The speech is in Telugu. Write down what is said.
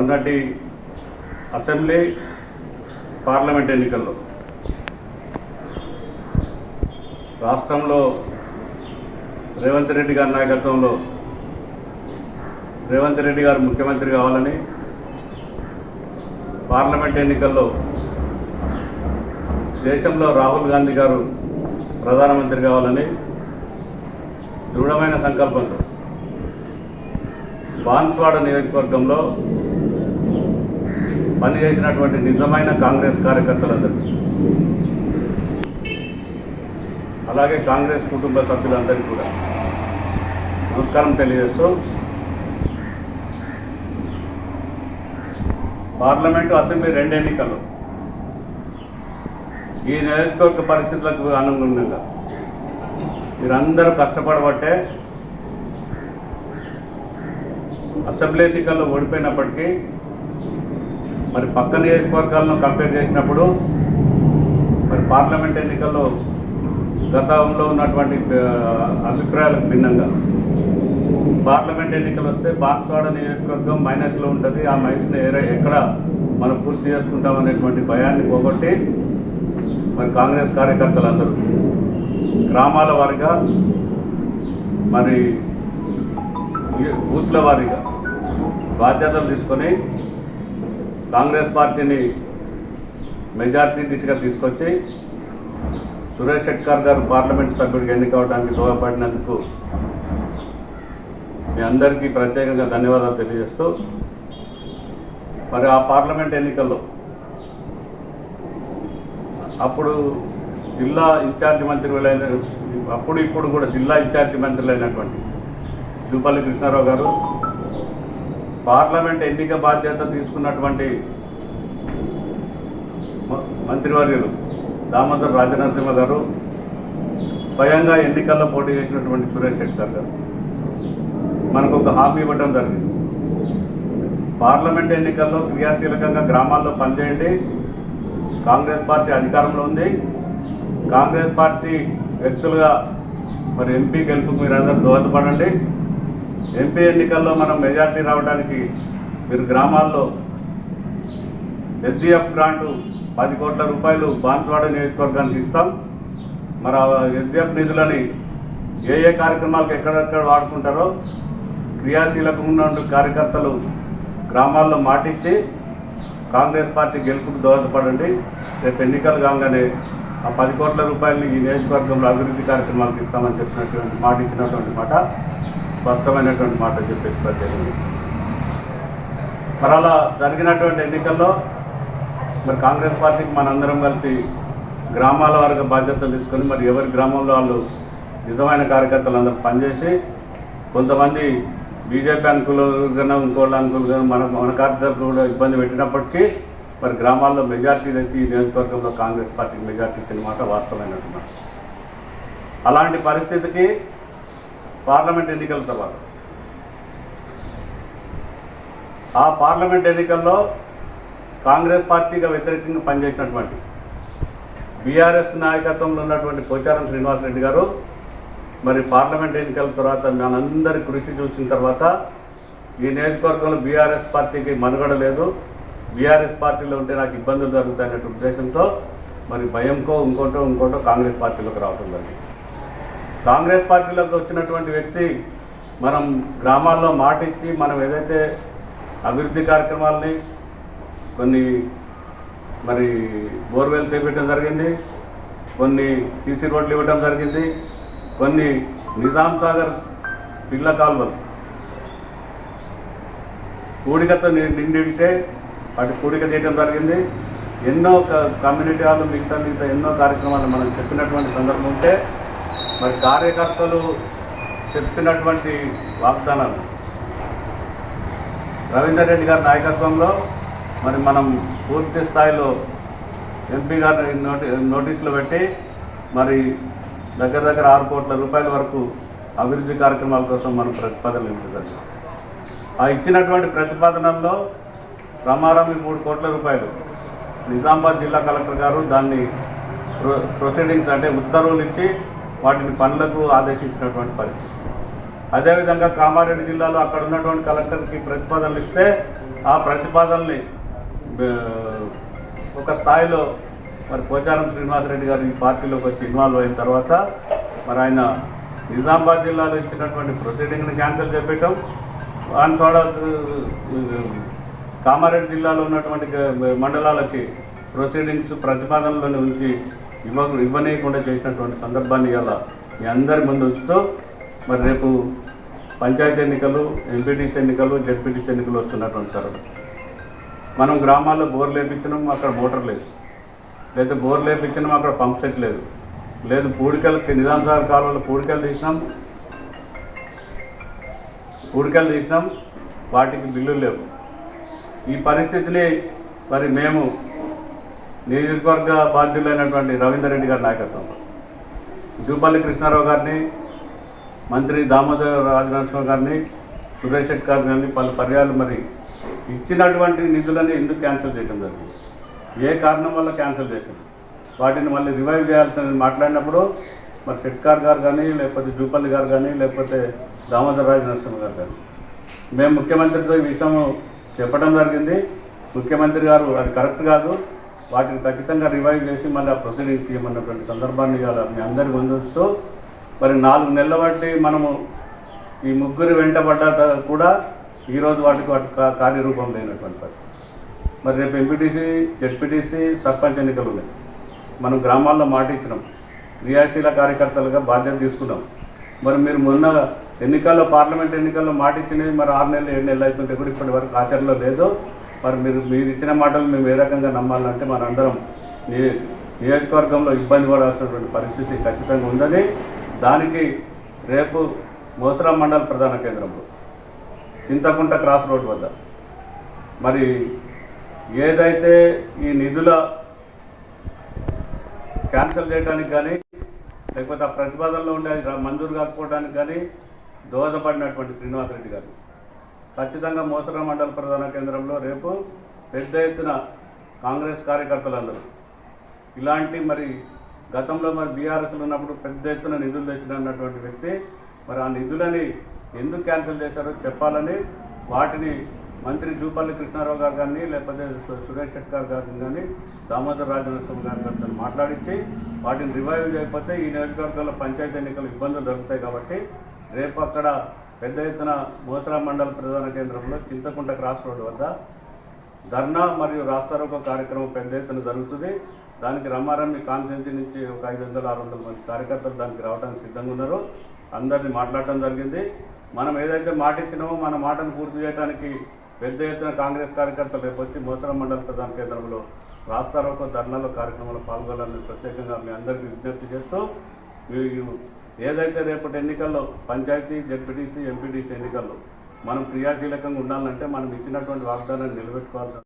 మొన్నటి అసెంబ్లీ పార్లమెంట్ ఎన్నికల్లో రాష్ట్రంలో రేవంత్ రెడ్డి గారి నాయకత్వంలో రేవంత్ రెడ్డి గారు ముఖ్యమంత్రి కావాలని పార్లమెంట్ ఎన్నికల్లో దేశంలో రాహుల్ గాంధీ గారు ప్రధానమంత్రి కావాలని దృఢమైన సంకల్పంతో బాన్స్వాడ నియోజకవర్గంలో పనిచేసినటువంటి నిజమైన కాంగ్రెస్ కార్యకర్తలందరికీ అలాగే కాంగ్రెస్ కుటుంబ సభ్యులందరికీ కూడా. నమస్కారం తెలియజేస్తూ పార్లమెంటు అసెంబ్లీ రెండు ఎన్నికలు. ఈ నియోజకవర్గ పరిస్థితులకు అనుగుణంగా మీరందరూ కష్టపడబట్టే అసెంబ్లీ ఎన్నికల్లో ఓడిపోయినప్పటికీ మరి పక్క నియోజకవర్గాలను కంపేర్ చేసినప్పుడు మరి పార్లమెంట్ ఎన్నికల్లో గతంలో ఉన్నటువంటి అభిప్రాయాలకు భిన్నంగా. పార్లమెంట్ ఎన్నికలు వస్తే బాన్స్వాడ నియోజకవర్గం మైనస్లో ఉంటుంది. ఆ మైనస్ని ఏరే ఎక్కడ మనం పూర్తి చేసుకుంటాం అనేటువంటి భయాన్ని పోగొట్టి మరి కాంగ్రెస్ కార్యకర్తలందరూ గ్రామాల వారిగా మరి ఈ బూత్ల వారిగా బాధ్యతలు తీసుకొని కాంగ్రెస్ పార్టీని మెజార్టీ దిశగా తీసుకొచ్చి సురేష్ శెట్కర్ గారు పార్లమెంట్ సభ్యుడికి ఎన్నికవడానికి దోహపడినందుకు మీ అందరికీ ప్రత్యేకంగా ధన్యవాదాలు తెలియజేస్తూ మరి ఆ పార్లమెంట్ ఎన్నికల్లో అప్పుడు జిల్లా ఇన్ఛార్జి మంత్రులైన అప్పుడు ఇప్పుడు కూడా జిల్లా ఇన్ఛార్జి మంత్రులైనటువంటి జూపల్లి కృష్ణారావు గారు పార్లమెంట్ ఎన్నిక బాధ్యత తీసుకున్నటువంటి మంత్రివర్యులు దామోదర్ రాజనరసింహ గారు స్వయంగా ఎన్నికల్లో పోటీ చేసినటువంటి సురేష్ శెట్కర్ గారు. మనకు ఒక హామీ ఇవ్వడం జరిగింది. పార్లమెంట్ ఎన్నికల్లో క్రియాశీలకంగా గ్రామాల్లో పనిచేయండి. కాంగ్రెస్ పార్టీ అధికారంలో ఉంది. కాంగ్రెస్ పార్టీ వ్యక్తులుగా మరి ఎంపీ గెలుపుకు మీరందరూ దోహదపడండి. ఎంపీ ఎన్నికల్లో మనం మెజార్టీ రావడానికి మీరు గ్రామాల్లో ఎస్డిఎఫ్ గ్రాంటు పది కోట్ల రూపాయలు బాన్స్వాడ నియోజకవర్గానికి ఇస్తాం. మరి ఎస్డిఎఫ్ నిధులని ఏ ఏ కార్యక్రమాలకు ఎక్కడెక్కడ వాడుకుంటారో క్రియాశీలకంగా ఉన్న కార్యకర్తలు గ్రామాల్లో మాటిచ్చి కాంగ్రెస్ పార్టీ గెలుపుకు దోహదపడండి. రేపు ఎన్నికలు కాగానే ఆ పది కోట్ల రూపాయలని ఈ నియోజకవర్గంలో అభివృద్ధి కార్యక్రమాలకు ఇస్తామని చెప్పినటువంటి మాట ఇచ్చినటువంటి మాట. స్పష్టమైనటువంటి మాట చెప్పేసి ప్రత్యేకంగా మరి అలా జరిగినటువంటి ఎన్నికల్లో మరి కాంగ్రెస్ పార్టీకి మనందరం కలిసి గ్రామాల వరకు బాధ్యతలు తీసుకొని మరి ఎవరి గ్రామంలో వాళ్ళు నిజమైన కార్యకర్తలు అందరూ పనిచేసి కొంతమంది బీజేపీ అనుకూలంగా ఇంకోళ్ళ అనుకూలంగా మన మన కార్యకర్తలు కూడా ఇబ్బంది పెట్టినప్పటికీ మరి గ్రామాల్లో మెజార్టీ తెచ్చి ఈ నియోజకవర్గంలో కాంగ్రెస్ పార్టీకి మెజార్టీ ఇచ్చిన మాట వాస్తవమైనటువంటి అలాంటి పరిస్థితికి పార్లమెంట్ ఎన్నికల తర్వాత. ఆ పార్లమెంట్ ఎన్నికల్లో కాంగ్రెస్ పార్టీగా వ్యతిరేకంగా పనిచేసినటువంటి బీఆర్ఎస్ నాయకత్వంలో ఉన్నటువంటి పోచారం శ్రీనివాసరెడ్డి గారు మరి పార్లమెంట్ ఎన్నికల తర్వాత మనందరి కృషి చూసిన తర్వాత ఈ నియోజకవర్గంలో బీఆర్ఎస్ పార్టీకి మనుగడ లేదు. బీఆర్ఎస్ పార్టీలో ఉంటే నాకు ఇబ్బందులు జరుగుతాయనే ఉద్దేశంతో మరి భయంకో ఇంకోటో ఇంకోటో కాంగ్రెస్ పార్టీలోకి రావటం జరిగింది. కాంగ్రెస్ పార్టీలోకి వచ్చినటువంటి వ్యక్తి మనం గ్రామాల్లో మాటిచ్చి మనం ఏదైతే అభివృద్ధి కార్యక్రమాలని కొన్ని మరి బోర్వెల్ చేపట్టడం జరిగింది కొన్ని సీసీ రోడ్లు ఇవ్వడం జరిగింది కొన్ని నిజాం సాగర్ పిల్ల కాల్వలు కూడికతో ని- వాటి కూడిక చేయడం జరిగింది. ఎన్నో క- కమ్యూనిటీ హాల్ మిగతా మిగతా ఎన్నో కార్యక్రమాలు మనం చెప్పినటువంటి సందర్భం ఉంటే మరి కార్యకర్తలు చెప్తున్నటువంటి వాగ్దానాలు. రవీందర్ రెడ్డి గారి నాయకత్వంలో మరి మనం పూర్తి స్థాయిలో ఎంపీ గారిని నోటి నోటీసులు పెట్టి మరి దగ్గర దగ్గర ఆరు కోట్ల రూపాయల వరకు అభివృద్ధి కార్యక్రమాల కోసం మనం ప్రతిపాదనలు ఇవ్వడం ఆ ఇచ్చినటువంటి ప్రతిపాదనల్లో రమారమి మూడు కోట్ల రూపాయలు నిజామాబాద్ జిల్లా కలెక్టర్ గారు దాన్ని ప్రొ ప్రొసీడింగ్స్ అంటే ఉత్తర్వులు ఇచ్చి వాటిని పనులకు ఆదేశించినటువంటి పరిస్థితి. అదేవిధంగా కామారెడ్డి జిల్లాలో అక్కడ ఉన్నటువంటి కలెక్టర్కి ప్రతిపాదనలు ఇస్తే ఆ ప్రతిపాదనల్ని ఒక స్థాయిలో మరి పోచారం శ్రీనివాసరెడ్డి గారు ఈ పార్టీలోకి వచ్చి ఇన్వాల్వ్ అయిన తర్వాత మరి ఆయన నిజామాబాద్ జిల్లాలో ఇచ్చినటువంటి ప్రొసీడింగ్ని క్యాన్సిల్ చేపట్టడం దాని ద్వారా కామారెడ్డి జిల్లాలో ఉన్నటువంటి మండలాలకి ప్రొసీడింగ్స్ ప్రతిపాదనలను ఉంచి ఇవ్వ ఇవ్వనీయకుండా చేసినటువంటి సందర్భాన్ని గల మీ అందరి ముందు ఉంచుతూ మరి రేపు పంచాయతీ ఎన్నికలు ఎంపీటీసీ ఎన్నికలు జడ్పీటీసీ ఎన్నికలు వస్తున్నటువంటి తరుణం మనం గ్రామాల్లో బోర్లు వేపించినాం అక్కడ మోటార్ లేదు. లేదా బోర్లు వేపించినాం అక్కడ పంప్ సెట్ లేదు. లేదు పూడికలకి నిజాం సార్ కాలంలో పూడికలు తీసినాం. పూడికలు తీసినాం వాటికి బిల్లులు లేవు. ఈ పరిస్థితిని మరి మేము నియోజకవర్గ బాధ్యులైనటువంటి రవీందర్ రెడ్డి గారి నాయకత్వంలో జూపల్లి కృష్ణారావు గారిని మంత్రి దామోదర రాజనరసింహ గారిని సురేష్ శెట్టి గారిని కానీ పలు పర్యాలు మరి ఇచ్చినటువంటి నిధులని ఎందుకు క్యాన్సిల్ చేయడం జరిగింది? ఏ కారణం వల్ల క్యాన్సిల్ చేసింది వాటిని మళ్ళీ రివైవ్ చేయాల్సిన మాట్లాడినప్పుడు మరి షెట్కార్ గారు కానీ లేకపోతే జూపల్లి గారు కానీ లేకపోతే దామోదర రాజు నరసింహ గారు కానీ మేము ముఖ్యమంత్రితో ఈ విషయం చెప్పడం జరిగింది. ముఖ్యమంత్రి గారు అది కరెక్ట్ కాదు. వాటిని ఖచ్చితంగా రివైవ్ చేసి మళ్ళీ ఆ ప్రొసీడింగ్స్ చేయమన్నటువంటి సందర్భాన్ని ఇవాళ మీ అందరి ముందుస్తూ మరి నాలుగు నెలల బట్టి మనము ఈ ముగ్గురు వెంటబడ్డ కూడా ఈరోజు వాటికి వాటి కార్యరూపం లేనటువంటి పరిస్థితి. మరి రేపు ఎంపీటీసీ జెడ్పీటీసీ సర్పంచ్ ఎన్నికలు ఉన్నాయి. మనం గ్రామాల్లో మాట ఇచ్చినాం. క్రియాశీల కార్యకర్తలుగా బాధ్యత తీసుకున్నాం. మరి మీరు మొన్న ఎన్నికల్లో పార్లమెంట్ ఎన్నికల్లో మాట ఇచ్చినవి మరి ఆరు నెలలు ఏడు నెలలు అవుతుంటే కూడా ఇప్పటి వరకు ఆచరణలో లేదు. మరి మీరు మీరు ఇచ్చిన మాటలు మేము ఏ రకంగా నమ్మాలంటే మనందరం ని- నియోజకవర్గంలో ఇబ్బంది పడాల్సినటువంటి పరిస్థితి ఖచ్చితంగా ఉందని దానికి రేపు మోసరా మండల ప్రధాన కేంద్రంలో చింతకుంట క్రాస్ రోడ్ వద్ద. మరి ఏదైతే ఈ నిధుల క్యాన్సిల్ చేయడానికి కానీ లేకపోతే ఆ ప్రతిపాదనలో ఉండే మంజూరు కాకపోవడానికి కానీ దోహదపడినటువంటి శ్రీనివాసరెడ్డి గారు ఖచ్చితంగా మోసర మండల ప్రధాన కేంద్రంలో రేపు పెద్ద ఎత్తున కాంగ్రెస్ కార్యకర్తలందరూ. ఇలాంటి మరి గతంలో మరి బీఆర్ఎస్లో ఉన్నప్పుడు పెద్ద ఎత్తున నిధులు తెచ్చినటువంటి వ్యక్తి మరి ఆ నిధులని ఎందుకు క్యాన్సిల్ చేశారో చెప్పాలని వాటిని మంత్రి జూపల్లి కృష్ణారావు గారు కానీ లేకపోతే సురేష్ షెట్కర్ గారు కానీ దామోదర్ రాజనరసింహ గారు గారితో మాట్లాడించి వాటిని రివైవ్ చేయకపోతే ఈ నియోజకవర్గంలో పంచాయతీ ఎన్నికలు ఇబ్బందులు దొరుకుతాయి కాబట్టి రేపు అక్కడ పెద్ద ఎత్తున మోసరా మండల ప్రధాన కేంద్రంలో చింతకుంట క్రాస్ రోడ్ వద్ద ధర్నా మరియు రాస్తారోకో కార్యక్రమం పెద్ద ఎత్తున జరుగుతుంది. దానికి రమారమ్మి కాన్స్టిట్యూన్సీ నుంచి ఒక ఐదు వందల ఆరు వందల మంది కార్యకర్తలు దానికి రావడానికి సిద్ధంగా ఉన్నారు. అందరినీ మాట్లాడటం జరిగింది. మనం ఏదైతే మాట ఇచ్చినామో మన మాటను పూర్తి చేయడానికి పెద్ద ఎత్తున కాంగ్రెస్ కార్యకర్తలు రేపు వచ్చి మోసరం మండల ప్రధాన కేంద్రంలో రాస్తారోకో ధర్నాలో కార్యక్రమంలో పాల్గొనాలని ప్రత్యేకంగా మీ అందరికీ విజ్ఞప్తి చేస్తూ మీరు ఏదైతే రేపటి ఎన్నికల్లో పంచాయతీ జెడ్పీటీసీ ఎంపీటీసీ ఎన్నికల్లో మనం క్రియాశీలకంగా ఉండాలంటే మనం ఇచ్చినటువంటి వాగ్దానాన్ని నిలబెట్టుకోవాల్సిన